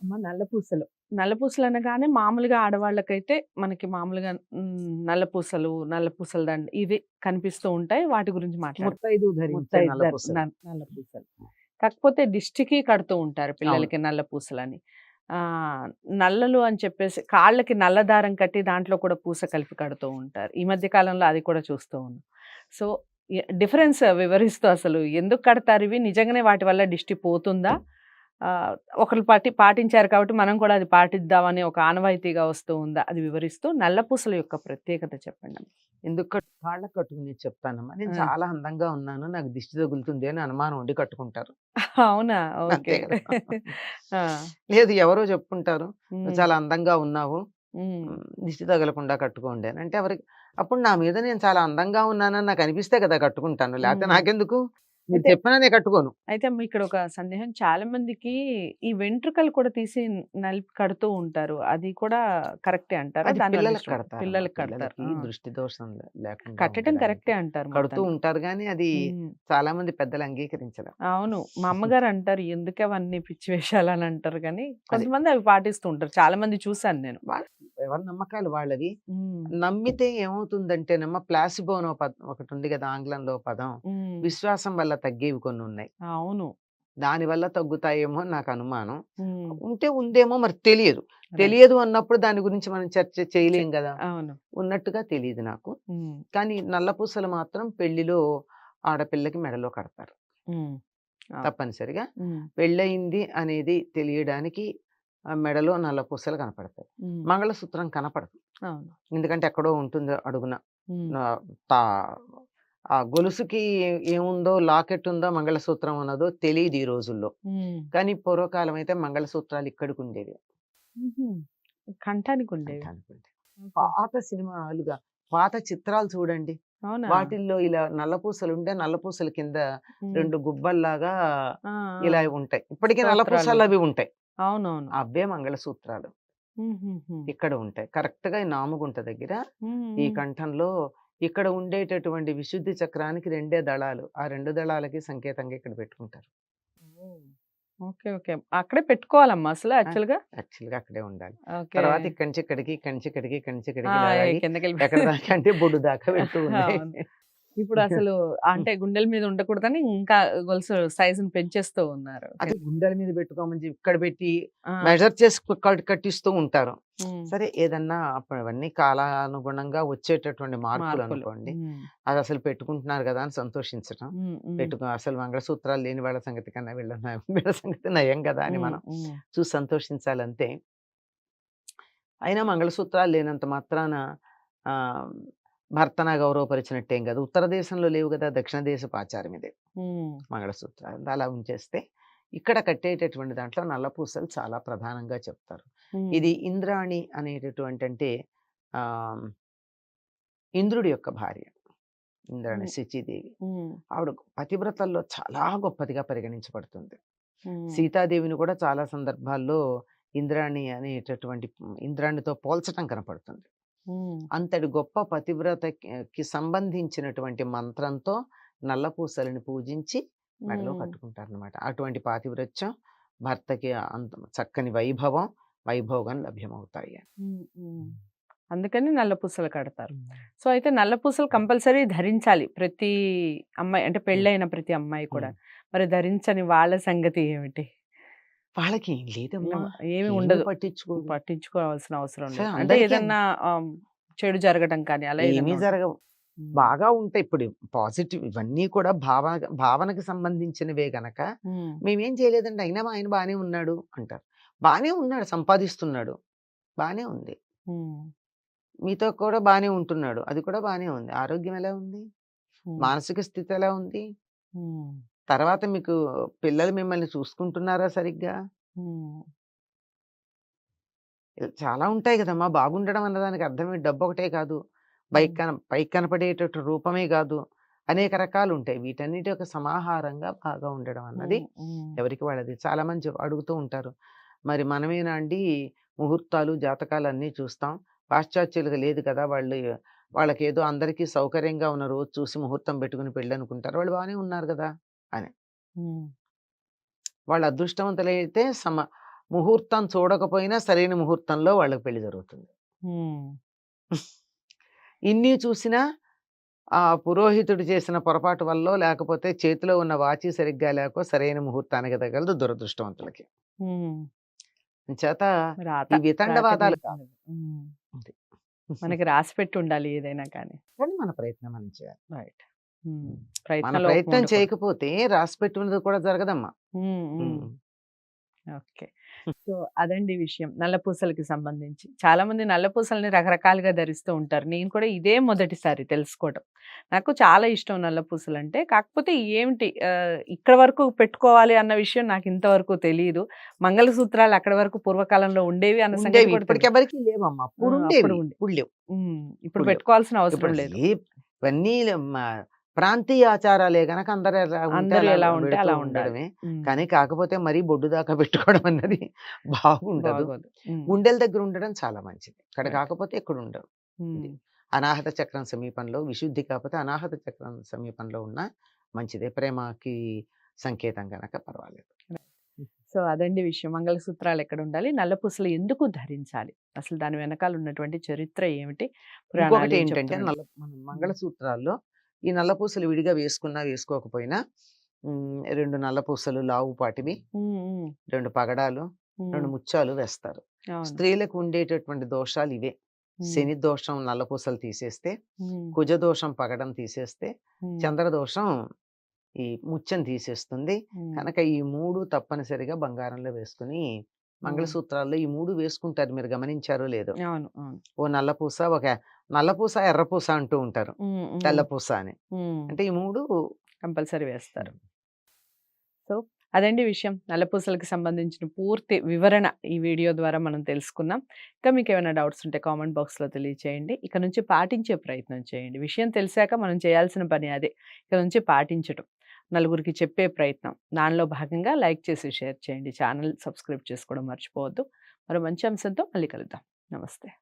అమ్మ! నల్ల పూసలు. నల్ల పూసలు అనగానే మామూలుగా ఆడవాళ్ళకైతే మనకి మామూలుగా మ్, నల్ల పూసలు నల్ల పూసల దండ ఇవి కనిపిస్తూ ఉంటాయి. వాటి గురించి మాట్లాడుతాం ముత్తైదు ధరించే ముత్తైదు నల్ల ధర- పూసలు. నల్ల నల్ల పూసలు. కాకపోతే దిష్టికి కడుతూ ఉంటారు పిల్లలకి నల్ల పూసలని. ఆ నల్లలు అని చెప్పేసి కాళ్ళకి నల్ల దారం కట్టి దాంట్లో కూడా పూస కలిపి కడుతూ ఉంటారు. ఈ మధ్య కాలంలో అది కూడా చూస్తూ ఉన్నాం. సో డిఫరెన్స్ వివరిస్తూ అసలు ఎందుకు కడతారు ఇవి? నిజంగానే వాటి వల్ల దిష్టి పోతుందా? ఒకరు పాటి పాటించారు కాబట్టి మనం కూడా అది పాటిద్దామని ఒక ఆనవాయితీగా వస్తూ ఉందా? అది వివరిస్తూ నల్ల పూసల యొక్క ప్రత్యేకత చెప్పండి. ఎందుకు కాళ్ళకు కట్టుకుని చెప్తానమ్మా. నేను. చాలా అందంగా ఉన్నాను. నాకు దిష్టి తగులుతుంది అని అనుమానం ఉండి కట్టుకుంటారు. అవునా? ఓకే. లేదు ఎవరో చెప్పుకుంటారు "నువ్వు చాలా అందంగా ఉన్నావు. దిష్టి తగలకుండా కట్టుకోండి అని. అంటే ఎవరికి అప్పుడు నా మీద నేను చాలా అందంగా ఉన్నానని నాకు అనిపిస్తే కదా కట్టుకుంటాను. లేకపోతే. నాకెందుకు? మీరు కట్టుకోను. అయితే అమ్మ ఇక్కడ ఒక సందేహం. చాలా మందికి ఈ వెంట్రుకలు కూడా తీసి నలిపి కడుతూ ఉంటారు. అది కూడా కరెక్టే అంటారా? పిల్లలకు కడతారు పిల్లలకు కడతారు. దృష్టి దోషం లేకుండా కట్టడం. కరెక్టే అంటారు కడుతూ. ఉంటారు కానీ అది. చాలా మంది పెద్దలు అంగీకరించరు అవును. మా అమ్మగారు అంటారు ఎందుకు అవన్నీ పిచ్చి వేషాలు అని అంటారు కానీ కొంతమంది అవి పాటిస్తూ ఉంటారు. చాలా మంది చూసాను నేను. ఎవరి నమ్మకాలు వాళ్ళవి. నమ్మితే ఏమవుతుందంటేనమ్మా ప్లాసిబో అనో పదం ఒకటి ఉంది కదా ఆంగ్లంలో పదం. విశ్వాసం వల్ల తగ్గేవి కొన్ని ఉన్నాయి అవును. దాని వల్ల తగ్గుతాయేమో నాకు అనుమానం. ఉంటే ఉందేమో మరి తెలియదు. తెలియదు అన్నప్పుడు దాని గురించి మనం చర్చ చేయలేం కదా ఉన్నట్టుగా తెలియదు నాకు. కానీ నల్లపూసలు మాత్రం పెళ్ళిలో ఆడపిల్లకి మెడలో కడతారు. తప్పనిసరిగా. పెళ్ళయింది అనేది తెలియడానికి మెడలో నల్ల పూసలు కనపడతాయి. మంగళసూత్రం కనపడదు. ఎందుకంటే ఎక్కడో ఉంటుంది అడుగున. తా- ఆ గొలుసుకి ఏముందో లాకెట్ ఉందో మంగళసూత్రం ఉన్నదో తెలియదు ఈ రోజుల్లో. కానీ పూర్వకాలం అయితే మంగళసూత్రాలు ఇక్కడికి ఉండేవి. కంఠానికి ఉండేవి. పాత సినిమాలుగా పాత చిత్రాలు చూడండి. వాటిల్లో ఇలా నల్లపూసలు ఉంటే నల్లపూసల కింద రెండు గుబ్బల్లాగా ఇలా. ఉంటాయి. ఇప్పటికీ. నల్లపూసలు అవి ఉంటాయి. అవునవును. అవే మంగళసూత్రాలు. ఇక్కడ ఉంటాయి. కరెక్ట్గా ఈ నాముగుంట దగ్గర ఈ. కంఠంలో ఇక్కడ ఉండేటటువంటి విశుద్ధి చక్రానికి రెండే దళాలు. ఆ రెండు దళాలకి సంకేతంగా ఇక్కడ పెట్టుకుంటారు. Okay okay. అక్కడే పెట్టుకోవాలమ్మా అసలు యాక్చువల్గా యాక్చువల్గా అక్కడే ఉండాలి. తర్వాత ఇక్కడి నుంచి ఇక్కడికి ఇక్కడి నుంచి ఇక్కడికి ఇక్కడి నుంచి ఇక్కడికి ఎక్కడ దాకా అంటే బొడ్డు దాకా ఉన్నాయి. అవును. ఇప్పుడు అసలు అంటే గుండెల మీద ఉండకూడదని ఇంకా గొలుసు సైజుని పెంచేస్తూ ఉన్నారు. అది గుండెల మీద పెట్టుకోమని ఇక్కడ పెట్టి మెజర్ చేసి కట్- కట్టిస్తూ ఉంటారు. సరే ఏదన్నా అవన్నీ కాలానుగుణంగా వచ్చేటటువంటి మార్పులు. అనుకోండి అది అసలు పెట్టుకుంటున్నారు కదా అని సంతోషించడం పెట్టుకో అసలు మంగళసూత్రాలు లేని వాళ్ళ సంగతి కన్నా వీళ్ళ వీళ్ళ సంగతి నయం కదా అని మనం చూసి సంతోషించాలంతే అయినా మంగళసూత్రాలు లేనంత మాత్రాన ఆ, భర్తన గౌరవపరిచినట్టేం కదా. ఉత్తర దేశంలో లేవు కదా దక్షిణ దేశపు ఆచారం ఇదే మంగళసూత్రాలు. అలా ఉంచేస్తే ఇక్కడ కట్టేటటువంటి దాంట్లో నల్లపూసలు చాలా ప్రధానంగా చెప్తారు. ఇది ఇంద్రాణి అనేటటువంటి అంటే ఆ ఇంద్రుడి యొక్క భార్య ఇంద్రాణి. శచీదేవి. ఆవిడ పతివ్రతల్లో చాలా గొప్పదిగా పరిగణించబడుతుంది. సీతాదేవిని కూడా చాలా సందర్భాల్లో ఇంద్రాణి అనేటటువంటి ఇంద్రాణితో పోల్చటం కనపడుతుంది. అంతటి గొప్ప పతివ్రతకి సంబంధించినటువంటి మంత్రంతో నల్లపూసలని పూజించి మెడలో కట్టుకుంటారు అనమాట అటువంటి పాతివ్రత్యం భర్తకి అంత చక్కని వైభవం వైభోగం లభ్యమవుతాయి. అందుకని నల్ల పూసలు కడతారు. సో అయితే నల్ల పూసలు కంపల్సరీ ధరించాలి ప్రతి అమ్మాయి అంటే పెళ్ళైన ప్రతి అమ్మాయి కూడా. మరి ధరించని వాళ్ళ సంగతి ఏమిటి? వాళ్ళకి ఏం లేదమ్మా. ఏమి ఉండదు. పట్టించుకో పట్టించుకోవాల్సిన అవసరం లేదు. అంటే ఏదన్నా చెడు జరగడం కానీ అలా ఏమీ. జరగవు. ఉమ్, బాగా ఉంటాయి ఇప్పుడు పాజిటివ్ ఇవన్నీ కూడా భావ భావనకు సంబంధించినవే గనక మేమేం చేయలేదండి. అయినా మా ఆయన బాగానే ఉన్నాడు అంటారు. బాగానే ఉన్నాడు సంపాదిస్తున్నాడు. బాగానే ఉంది. మీతో కూడా బాగానే ఉంటున్నాడు. అది కూడా బాగానే ఉంది. ఆరోగ్యం ఎలా ఉంది? మానసిక స్థితి ఎలా ఉంది? తర్వాత మీకు పిల్లలు మిమ్మల్ని చూసుకుంటున్నారా సరిగ్గా? చాలా ఉంటాయి కదమ్మా! బాగుండడం అన్నదానికి అర్థమే. డబ్బు ఒకటే కాదు. పైకి కన పైకి కనపడేటట్టు రూపమే కాదు. అనేక రకాలు ఉంటాయి. వీటన్నిటి యొక్క సమాహారంగా బాగా ఉండడం అన్నది ఎవరికి వాళ్ళది. చాలా మంది అడుగుతూ ఉంటారు. మరి మనమేనా అండి? ముహూర్తాలు జాతకాలు అన్నీ చూస్తాం. పాశ్చాత్యులుగా లేదు కదా! వాళ్ళు వాళ్ళకి ఏదో అందరికీ సౌకర్యంగా ఉన్న రోజు చూసి ముహూర్తం పెట్టుకుని పెళ్ళి అనుకుంటారు వాళ్ళు బాగానే ఉన్నారు కదా! ఉమ్, వాళ్ళు అదృష్టవంతులైతే సమ ముహూర్తం చూడకపోయినా సరైన ముహూర్తంలో వాళ్ళకి పెళ్ళి జరుగుతుంది. ఇన్ని చూసినా ఆ పురోహితుడు చేసిన పొరపాటు వల్ల లేకపోతే చేతిలో ఉన్న వాచి సరిగ్గా లేకో సరైన ముహూర్తానికి తగలదు దురదృష్టవంతులకి. చేత వితండవాదాలు కాదు. మనకి రాసి పెట్టి ఉండాలి ఏదైనా కానీ. కానీ మన ప్రయత్నం మనం చేయాలి. రైట్. మన ప్రయత్నం చేయకపోతే రాసి పెట్టినది కూడా జరగదమ్మా. ఓకే. సో అదండి విషయం. నల్లపూసలకి సంబంధించి. చాలా మంది నల్లపూసల్ని రకరకాలుగా ధరిస్తూ ఉంటారు. నేను కూడా ఇదే మొదటిసారి తెలుసుకోవడం. నాకు చాలా ఇష్టం నల్లపూసలు అంటే కాకపోతే ఏమిటి ఇక్కడ వరకు పెట్టుకోవాలి అన్న విషయం నాకు ఇంతవరకు తెలియదు మంగళసూత్రాలు అక్కడ వరకు పూర్వకాలంలో ఉండేవి అన్న సంగతి. ఇప్పుడు పెట్టుకోవాల్సిన అవసరం లేదు. ఇవన్నీ ప్రాంతీయ ఆచారాలే గనక అందరూ ఎలా ఉంటే అందరూ అలా ఎలా ఉంటే పెడుతూ అలా ఉండాలి. ఉండడమే కానీ కాకపోతే మరీ బొడ్డు దాకా పెట్టుకోవడం అన్నది బాగుండదు. గుండెల దగ్గర ఉండడం చాలా మంచిది. ఇక్కడ. కాకపోతే ఇక్కడ ఉమ్. అనాహత చక్రం సమీపంలో విశుద్ధి కాకపోతే అనాహత చక్రం సమీపంలో ఉన్న మంచిదే. ప్రేమకి సంకేతం గనక పర్వాలేదు. సో అదండి విషయం. మంగళసూత్రాలు ఎక్కడ ఉండాలి? నల్లపూసలు ఎందుకు ధరించాలి? అసలు దాని వెనకాల ఉన్నటువంటి చరిత్ర ఏమిటి? ఇంకొకటి ఏంటంటే? నల్ల మంగళసూత్రాల్లో ఈ నల్లపూసలు విడిగా వేసుకున్నా వేసుకోకపోయినా రెండు నల్లపూసలు లావు పాటివి రెండు పగడాలు రెండు ముత్యాలు వేస్తారు. స్త్రీలకు ఉండేటటువంటి దోషాలు ఇవే. శని దోషం నల్లపూసలు తీసేస్తే కుజ దోషం పగడం తీసేస్తే చంద్ర దోషం ఈ ముత్యం తీసేస్తుంది. కనుక ఈ మూడు తప్పనిసరిగా బంగారంలో వేసుకుని మంగళసూత్రాల్లో ఈ మూడు వేసుకుంటారు మీరు గమనించారో లేదో. ఓ నల్లపూస ఒక నల్లపూస ఎర్రపూస అంటూ ఉంటారు. తెల్లపూస అని. అంటే ఈ మూడు కంపల్సరీ వేస్తారు. సో అదండి విషయం. నల్లపూసలకి సంబంధించిన పూర్తి వివరణ ఈ వీడియో ద్వారా మనం తెలుసుకున్నాం ఇంకా మీకు ఏమైనా డౌట్స్ ఉంటే కామెంట్ బాక్స్లో తెలియచేయండి. ఇక నుంచి పాటించే ప్రయత్నం చేయండి. విషయం తెలిసాక మనం చేయాల్సిన పని అదే. ఇక నుంచి పాటించటం. నలుగురికి చెప్పే ప్రయత్నం. దానిలో భాగంగా లైక్ చేసి షేర్ చేయండి. ఛానల్ సబ్స్క్రైబ్ చేసుకోవడం మర్చిపోవద్దు. మరో మంచి అంశంతో మళ్ళీ కలుద్దాం. నమస్తే.